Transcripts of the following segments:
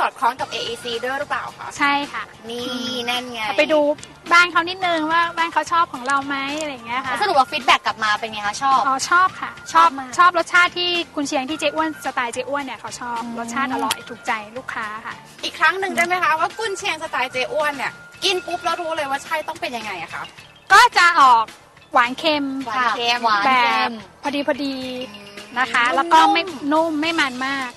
สอดคล้องกับ AEC ด้วยหรือเปล่าคะใช่ค่ะ นี่นั่นไงไปดูบ้านเขานิดนึงว่าบ้านเขาชอบของเราไหมอะไรอย่างเงี้ยค่ะสรุปว่าฟีดแบ็กกลับมาเป็นไงคะชอบ อ๋อชอบค่ะ ชอบชอบมาก ชอบรสชาติที่คุณเชียงที่เจ๊อ้วนสไตล์เจ๊อ้วนเนี่ยเขาชอบรสชาติอร่อยถูกใจลูกค้าค่ะ อีกครั้งหนึ่งได้ไหมคะว่ากุนเชียงสไตล์เจอ้วนเนี่ยกินปุ๊บแล้วรู้เลยว่าใช่ต้องเป็นยังไงอะคะก็จะออกหวานเค็มหวานเค็มหวานแบเค็บม พอดีพอดีนะคะ แล้วก็ไม่นุ่มไม่มันมาก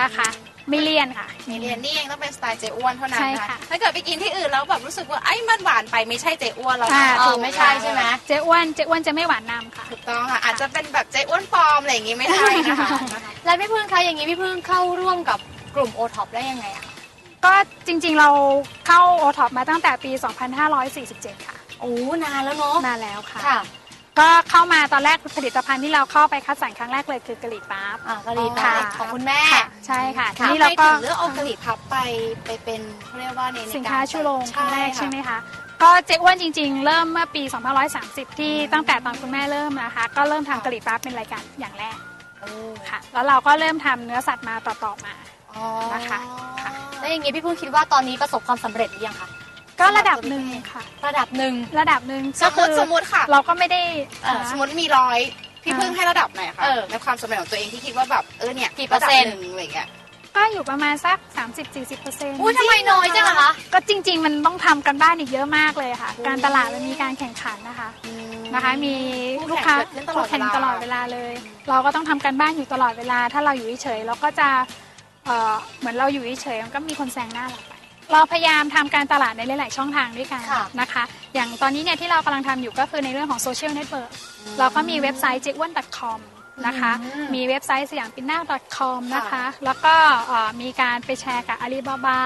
นะคะ ไม่เลี่ยนค่ะมีเรียนนี่เองต้องเป็นสไตล์เจอ้วนเท่านั้นใช่นะค่ะ ถ้าเกิดไปกินที่อื่นแล้วแบบรู้สึกว่าไอ้มันหวานไปไม่ใช่เจอ้วนแล้วอ่านะเออไม่ใช่ใช่ไหมเจ๊อ้วนเจ๊อ้วนจะไม่หวานนำค่ะ ถูกต้องค่ะอาจจะเป็นแบบเจอ้วนปลอมอะไรอย่างงี้ไม่ใช่นะคะ แล้วพี่พึ่งคะอย่างนี้พี่พึ่งเข้าร่วมกับกลุ่มโอท็อปได้ยังไงอะก็จริงๆเราเข้าโอท็อปมาตั้งแต่ปี 2547 ค่ะ โอ้นานแล้วเนาะนานแล้วค่ะ ค่ะ ก็เข้ามาตอนแรกผลิตภัณฑ์ที่เราเข้าไปคัดสรรครั้งแรกเลยคือกะหรี่ปั๊บ อะกะหรี่ค่ะปั๊บของคุณแม่ค่ะใช่ค่ะทีทำนี้ไมเราก็ถึงเลือกเอากะหรี่พับไปไปเป็นเขาเรียกว่าในในสินค้าชูโรงครั้งแรกใช่ไหมค่ะคะ ก็เจ๊อ้วนจริง ๆ เริ่มเมื่อปี2530 ที่ตั้งแต่ตอนคุณแม่เริ่มนะคะ ก็เริ่มทำกะหรี่ปั๊บเป็นรายการอย่างแรกโอ้ค่ะ แล้วเราก็เริ่มทำเนื้อสัตว์มาต่อๆมา อ๋อนะคะค่ะ แล้วอย่างนี้พี่พึ่งคิดว่าตอนนี้ประสบความสำเร็จหรือยังคะ ก็ระดับหนึ่งค่ะ ระดับหนึ่งระดับหนึ่งสก็มมคืติอสมมติค่ะ เราก็ไม่ได้เอ่อสมมติมีร้อยพี่พึ่งให้ระดับไหนคะเออในความสำเร็จของตัวเองที่คิดว่าแบบเออเนี่ยกี่เปอร์เซ็นต์ะดับหนึ่งอะไรอย่างเงี้ยก็อยู่ประมาณสัก 30-40เปอร์เซ็นต์อุ้ยทำไมน้อยจังอะคะ ก็จริง ๆ มันต้องทำกันบ้านอีกเยอะมากเลยค่ะ การตลาดมันมีการแข่งขันนะคะนะคะ มีลูกค้าคู่แข่งเกิดขึ้นตลอดเวลาคู่แข่งตลอดเวลาเลย เราก็ต้องทำกันบ้านอยู่ตลอดเวลา ถ้าเราอยู่เฉยๆเราก็จะเอ่อเหมือนเราอยู่เฉยๆมันก็มีคนแซงหน้าเราไป เราพยายามทำการตลาดในหลาย ๆ ช่องทางด้วยกันค่ะ นะคะ อย่างตอนนี้เนี่ยที่เรากำลังทำอยู่ก็คือในเรื่องของโซเชียลเน็ตเวิร์กเราก็มีเว็บไซต์ j 1 com นะคะอืมมีเว็บไซต์สยามปินน่า .com นะคะ แล้วก็เอ่อมีการไปแชร์กับอาลีบาบา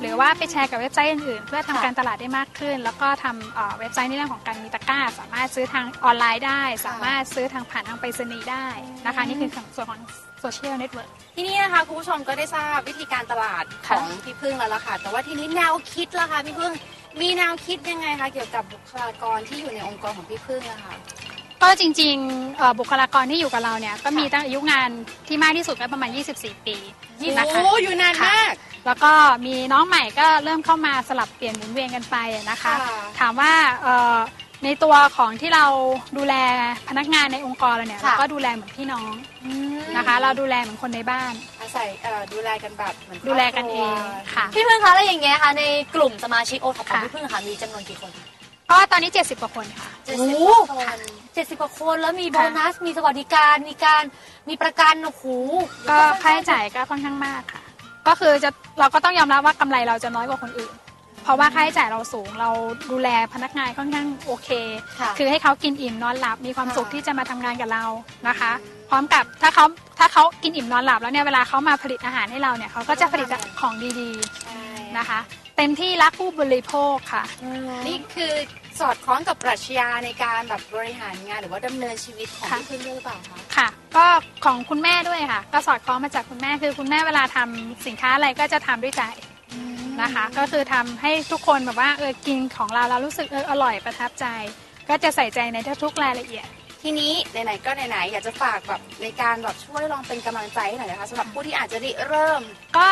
หรือว่าไปแชร์กับเว็บไซต์อื่นๆ เพื่อทำค่ะการตลาดได้มากขึ้น แล้วก็ทำเอ่อเว็บไซต์ในเรื่องของการมีตะกร้า สามารถซื้อทางออนไลน์ได้ สามารถซื้อทางผ่านทางไปรษณีย์ได้นะคะ นี่คือส่วนของโซเชียลเน็ตเวิร์กทีนี้นะคะคุณผู้ชมก็ได้ทราบวิธีการตลาดของพี่พึ่งแล้วล่ะค่ะ แต่ว่าทีนี้แนวคิดล่ะคะพี่พึ่งมีแนวคิดยังไงคะเกี่ยวกับบุคลากรที่อยู่ในองค์กรของพี่พึ่งอะค่ะ ก็จริงๆเอ่อบุคลากรที่อยู่กับเราเนี่ยก็มีตั้งอายุงานที่มากที่สุดก็ประมาณ 24 ปีนะคะโอ้อยู่นานมากแล้วก็มีน้องใหม่ก็เริ่มเข้ามาสลับเปลี่ยนหมุนเวียนกันไปนะคะค่ะถามว่าเอ่อในตัวของที่เราดูแลพนักงานในองค์กรเราเนี่ยค่ะเราก็ดูแลเหมือนพี่น้องนะคะ เราดูแลเหมือนคนในบ้านอาศัยเอ่อดูแลกันแบบเหมือนครอบครัวดูแลกันเองค่ะพี่พึ่งคะแล้วอย่างเงี้ยค่ะในกลุ่มสมาชิกโอท็อปของค่ะพี่พึ่งค่ะมีจำนวนกี่คน ก็ตอนนี้ 70กว่าคนค่ะเจ็ดโอ้สิบโหคนเจ็ดสิบกว่าคนแล้วมีโบนัส มีสวัสดิการมีการมีประกันโอ้โหก็ค่าใช้จ่ายก็ค่อนข้างมากค่ะ ก็คือจะเราก็ต้องยอมรับว่ากำไรเราจะน้อยกว่าคนอื่น เพราะว่าค่าใช้จ่ายเราสูงเราดูแลพนักงานค่อนข้างโอเค ค่ะ คือให้เขากินอิ่มนอนหลับมีความค่ะสุขที่จะมาทำงานกับเรานะคะ พร้อมกับถ้าเขาถ้าเขากินอิ่มนอนหลับแล้วเนี่ยเวลาเขามาผลิตอาหารให้เราเนี่ยเขาก็จะผลิตของดีๆ นะคะ เต็มที่รักผู้บริโภคค่ะ นี่คือสอดคล้องกับปรัชญาในการแบบบริหารงานหรือว่าดำเนินชีวิตของค่ะพี่พึ่งด้วยหรือเปล่าคะค่ะ ก็ของคุณแม่ด้วยค่ะ ก็สอดคล้องมาจากคุณแม่คือคุณแม่เวลาทำสินค้าอะไรก็จะทำด้วยใจนะคะ ก็คือทำให้ทุกคนแบบว่าเออกินของเราแล้วรู้สึกเอออร่อยประทับใจ ก็จะใส่ใจในทุกๆรายละเอียดทีนี้ไหนๆก็ไหนๆอยากจะฝากแบบในการแบบช่วยลองเป็นกำลังใจให้หน่อยนะคะสำหรับผู้ที่อาจจะริเริ่ม ก็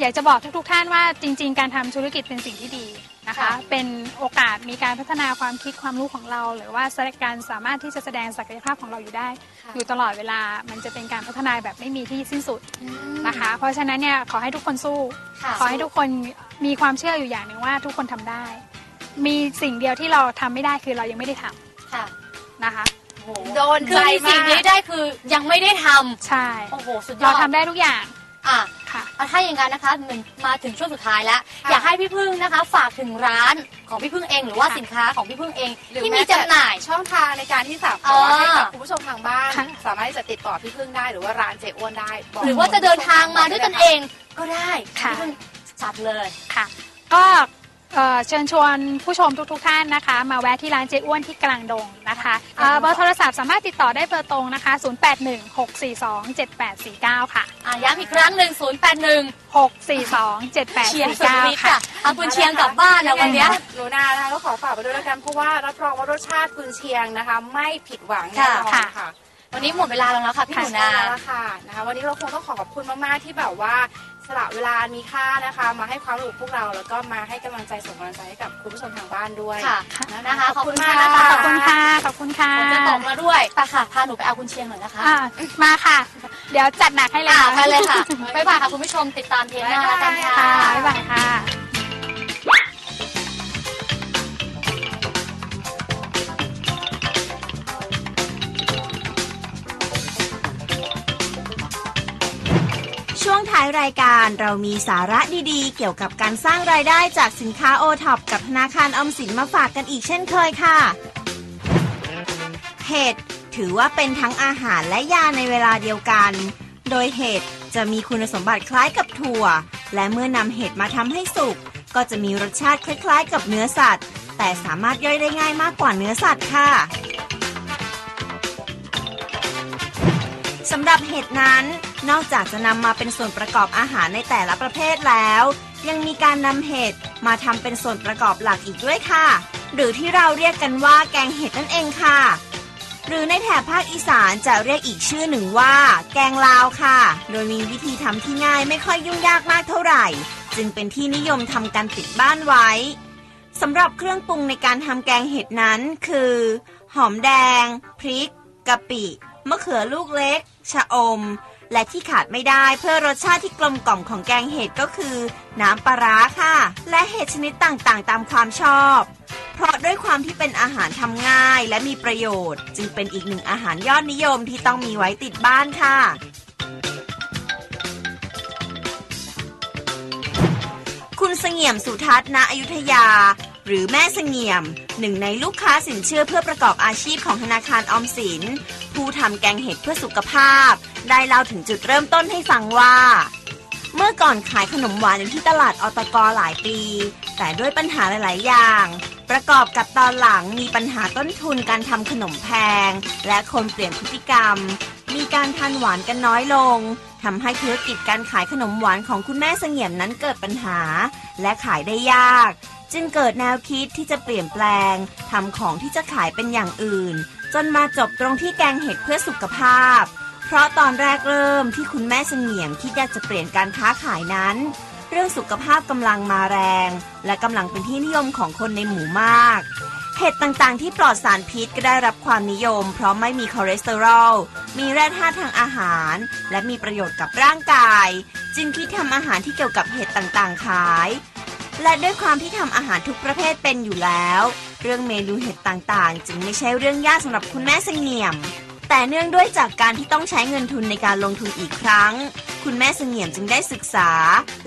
อยากจะบอกทุกๆท่านว่าจริง ๆ การทำธุรกิจเป็นสิ่งที่ดีนะคะ ค่ะ เป็นโอกาสมีการพัฒนาความคิดความรู้ของเรา หรือว่าการสามารถที่จะแสดงศักยภาพของเราอยู่ได้ อยู่ตลอดเวลามันจะเป็นการพัฒนาแบบไม่มีที่สิ้นสุดนะคะ เพราะฉะนั้นเนี่ยขอให้ทุกคนสู้ ค่ะ ขอให้ทุกคนมีความเชื่ออยู่อย่างหนึ่งว่าทุกคนทำได้ มีสิ่งเดียวที่เราทำไม่ได้คือเรายังไม่ได้ทำค่ะนะคะโอ้โหโดนคือใจมีสิ่งมากนี้ได้คือยังไม่ได้ทใช่ำโอ้โห สุดยอเราดทำได้ทุกอย่าง อะค่ะ เอาถ้าอย่างนั้นนะคะเหมือนมาถึงช่วงสุดท้ายแล้วค่ะอยากให้พี่พึ่งนะคะ ฝากถึงร้านของพี่พึ่งเองหรือว่าค่ะสินค้าของพี่พึ่งเอง หรือที่แม้มีแต่จำหน่าย ช่องทางในการที่สามารถเออให้กับคุณผู้ชมทางบ้านค่ะสามารถที่จะติดต่อพี่พึ่งได้หรือว่าร้านเจอ้วนได้บกหรือว่าจะเดินทางมาด้วยตนเองก็ได้ค่ะพี่พึ่งจัดเลยค่ะ ก็ เอ่อเชิญชวนผู้ชมทุกๆท่านนะคะ มาแวะที่ร้านเจ๊อ้วนที่กลางดงนะคะเอ่อเบอร์โทรศัพท์สามารถติดต่อได้เบอร์ตรงนะคะ 0816427849 ค่ะ อะย้ำอีกครั้งหนึ่ง0 8 1เชียงสุดฤทธิ์6427849ค่ะค่ะเอาคุณเชียงกลับบ้านนะวันเนี้ย หนูนานะคะก็ขอฝากไปด้วยแล้วกันเพราะว่ารับรองว่ารสชาติกุนเชียงนะคะ ไม่ผิดหวังแน่นอนค่ะ ค่ะวันนี้หมดเวลาแล้วนะคะพี่หนูนาแล้วล่ะค่ะนะคะ วันนี้เราคงต้องขอขอบคุณมากๆที่แบบว่าส ละเวลามีค่านะคะ มาให้ความรู้พวกเราแล้วก็มาให้กำลังใจส่งกำลังใจให้กับคุณผู้ชมทางบ้านด้วยค่ะนะนะคะคะขอบคุณขอบคุณมากค่ะนะคะขอบคุณค่ะขอบคุณค่ะฝนจะตกแล้วด้วยไปค่ะพาหนูไปเอาคุณเชียงหน่อยนะคะอ่ามาค่ะ เดี๋ยวจัดหนักให้เลยอ่าค่ะไปเลยค่ะบ๊ายบายค่ะคุณผู้ชมติดตามเทปหน้าแล้วกันค่ะค่ะบ๊ายบายค่ะายรายการเรามีสาระดีๆ เกี่ยวกับการสร้างรายได้จากสินค้าโอท็อปกับธนาคารออมสินมาฝากกันอีกเช่นเคยค่ะ เห็ดถือว่าเป็นทั้งอาหารและยาในเวลาเดียวกัน โดยเห็ดจะมีคุณสมบัติคล้ายกับถั่ว และเมื่อนำเห็ดมาทำให้สุก ก็จะมีรสชาติคล้ายๆ กับเนื้อสัตว์ แต่สามารถย่อยได้ง่ายมากกว่าเนื้อสัตว์ค่ะสำหรับเห็ดนั้น นอกจากจะนำมาเป็นส่วนประกอบอาหารในแต่ละประเภทแล้ว ยังมีการนำเห็ดมาทำเป็นส่วนประกอบหลักอีกด้วยค่ะ หรือที่เราเรียกกันว่าแกงเห็ดนั่นเองค่ะ หรือในแถบภาคอีสานจะเรียกอีกชื่อหนึ่งว่า แกงลาวค่ะ โดยมีวิธีทำที่ง่ายไม่ค่อยยุ่งยากมากเท่าไหร่ จึงเป็นที่นิยมทำกันติดบ้านไว้สำหรับเครื่องปรุงในการทำแกงเห็ดนั้นคือ หอมแดง พริกกะปิมะเขือลูกเล็ก ชะอม และที่ขาดไม่ได้เพื่อรสชาติที่กลมกล่อมของแกงเห็ดก็คือ น้ำปลาร้าค่ะ และเห็ดชนิดต่างๆ ตามความชอบ เพราะด้วยความที่เป็นอาหารทำง่ายและมีประโยชน์ จึงเป็นอีกหนึ่งอาหารยอดนิยมที่ต้องมีไว้ติดบ้านค่ะคุณเสงี่ยมสุทัศน์ณอยุธยา หรือแม่เสงี่ยม หนึ่งในลูกค้าสินเชื่อเพื่อประกอบอาชีพของธนาคารออมสิน ผู้ทำแกงเห็ดเพื่อสุขภาพ ได้เล่าถึงจุดเริ่มต้นให้ฟังว่า เมื่อก่อนขายขนมหวานอยู่ที่ตลาดอตกหลายปี แต่ด้วยปัญหาหลาย ๆ อย่าง ประกอบกับตอนหลังมีปัญหาต้นทุนการทำขนมแพง และคนเปลี่ยนพฤติกรรม มีการทานหวานกันน้อยลงทำให้ธุรกิจการขายขนมหวานของคุณแม่เสงี่ยมนั้นเกิดปัญหา และขายได้ยาก จึงเกิดแนวคิดที่จะเปลี่ยนแปลงทำของที่จะขายเป็นอย่างอื่น จนมาจบตรงที่แกงเห็ดเพื่อสุขภาพ เพราะตอนแรกเริ่มที่คุณแม่เสงี่ยมคิดอยากจะเปลี่ยนการค้าขายนั้น เรื่องสุขภาพกำลังมาแรง และกำลังเป็นที่นิยมของคนในหมู่มาก เห็ดต่างๆ ที่ปลอดสารพิษก็ได้รับความนิยม เพราะไม่มีคอเลสเตอรอล มีแร่ธาตุทางอาหาร และมีประโยชน์กับร่างกาย จึงคิดทำอาหารที่เกี่ยวกับเห็ดต่างๆขาย และด้วยความที่ทำอาหารทุกประเภทเป็นอยู่แล้ว เรื่องเมนูเห็ดต่างๆ จึงไม่ใช่เรื่องยากสำหรับคุณแม่เสงี่ยม แต่เนื่องด้วยจากการที่ต้องใช้เงินทุนในการลงทุนอีกครั้ง คุณแม่เสงี่ยมจึงได้ศึกษา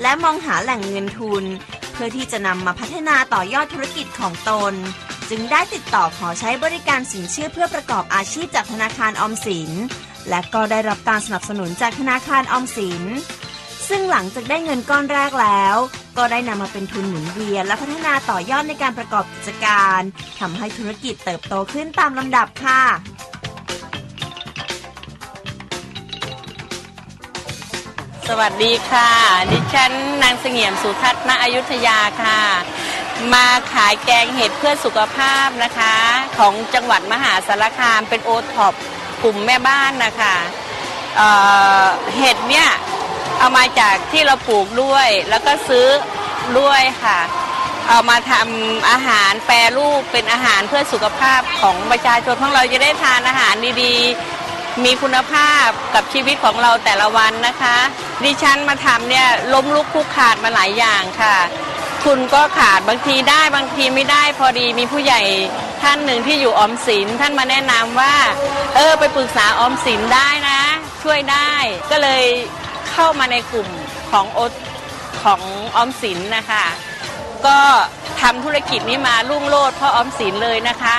และมองหาแหล่งเงินทุน เพื่อที่จะนำมาพัฒนาต่อยอดธุรกิจของตน จึงได้ติดต่อขอใช้บริการสินเชื่อเพื่อประกอบอาชีพจากธนาคารออมสิน และก็ได้รับการสนับสนุนจากธนาคารออมสินซึ่งหลังจากได้เงินก้อนแรกแล้ว ก็ได้นำมาเป็นทุนหมุนเวียน และพัฒนาต่อยอดในการประกอบกิจการทำให้ธุรกิจเติบโตขึ้นตามลำดับค่ะสวัสดีค่ะ ดิฉันนางเสงี่ยมสุทัศน์ณอยุธยาค่ะ มาขายแกงเห็ดเพื่อสุขภาพนะคะ ของจังหวัดมหาสารคามเป็นโอท็อปกลุ่มแม่บ้านนะคะเเห็ดเนี่ย เอามาจากที่เราปลูกด้วย แล้วก็ซื้อด้วยค่ะ เอามาทำอาหารแปรรูปเป็นอาหารเพื่อสุขภาพของประชาชนของเราจะได้ทานอาหารดีๆ มีคุณภาพกับชีวิตของเราแต่ละวันนะคะ ดิฉันมาทำเนี่ยล้มลุกคลุกขาดมาหลายอย่างค่ะคุณก็ขาดบางทีได้บางทีไม่ได้พอดีมีผู้ใหญ่ท่านหนึ่งที่อยู่ออมสินท่านมาแนะนำว่า เออไปปรึกษาออมสินได้นะ ช่วยได้ ก็เลย เข้ามาในกลุ่มของโอของออมสินนะคะ ก็ทำธุรกิจนี้มารุ่งโรจน์เพราะออมสินเลยนะคะ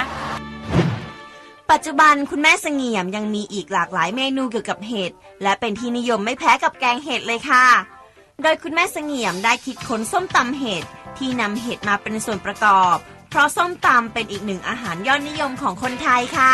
ปัจจุบันคุณแม่เสงี่ยมยังมีอีกหลากหลายเมนูเกี่ยวกับเห็ดและเป็นที่นิยมไม่แพ้กับแกงเห็ดเลยค่ะ โดยคุณแม่เสงี่ยมได้คิดค้นส้มตำเห็ดที่นำเห็ดมาเป็นส่วนประกอบ เพราะส้มตำเป็นอีกหนึ่งอาหารยอดนิยมของคนไทยค่ะ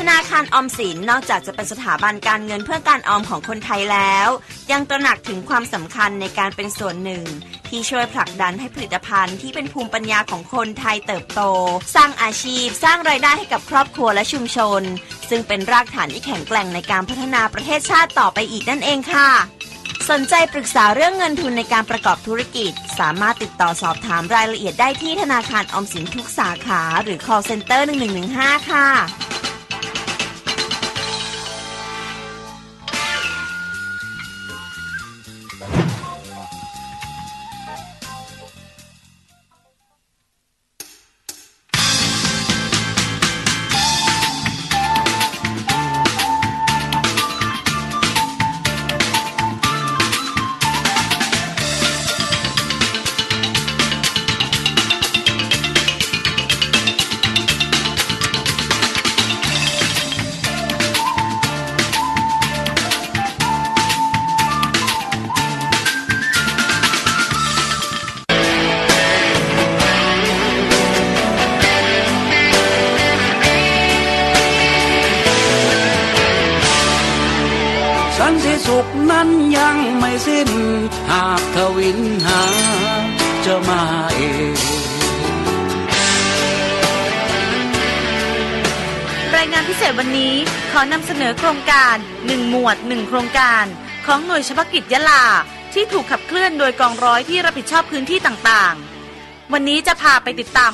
ธนาคารออมสินนอกจากจะเป็นสถาบันการเงินเพื่อการออมของคนไทยแล้ว ยังตระหนักถึงความสำคัญในการเป็นส่วนหนึ่ง ที่ช่วยผลักดันให้ผลิตภัณฑ์ที่เป็นภูมิปัญญาของคนไทยเติบโต สร้างอาชีพ สร้างรายได้ให้กับครอบครัวและชุมชน ซึ่งเป็นรากฐานที่แข็งแกร่งในการพัฒนาประเทศชาติต่อไปอีกนั่นเองค่ะ สนใจปรึกษาเรื่องเงินทุนในการประกอบธุรกิจ สามารถติดต่อสอบถามรายละเอียดได้ที่ธนาคารออมสินทุกสาขา หรือ call center 1115 ค่ะ สิ้น หากทวินหาจะมาเองรายงานพิเศษวันนี้ขอนำเสนอโครงการ 1 หมวด 1 โครงการ ของหน่วยเฉพาะกิจยะลา ที่ถูกขับเคลื่อนโดยกองร้อยที่รับผิดชอบพื้นที่ต่างๆ วันนี้จะพาไปติดตาม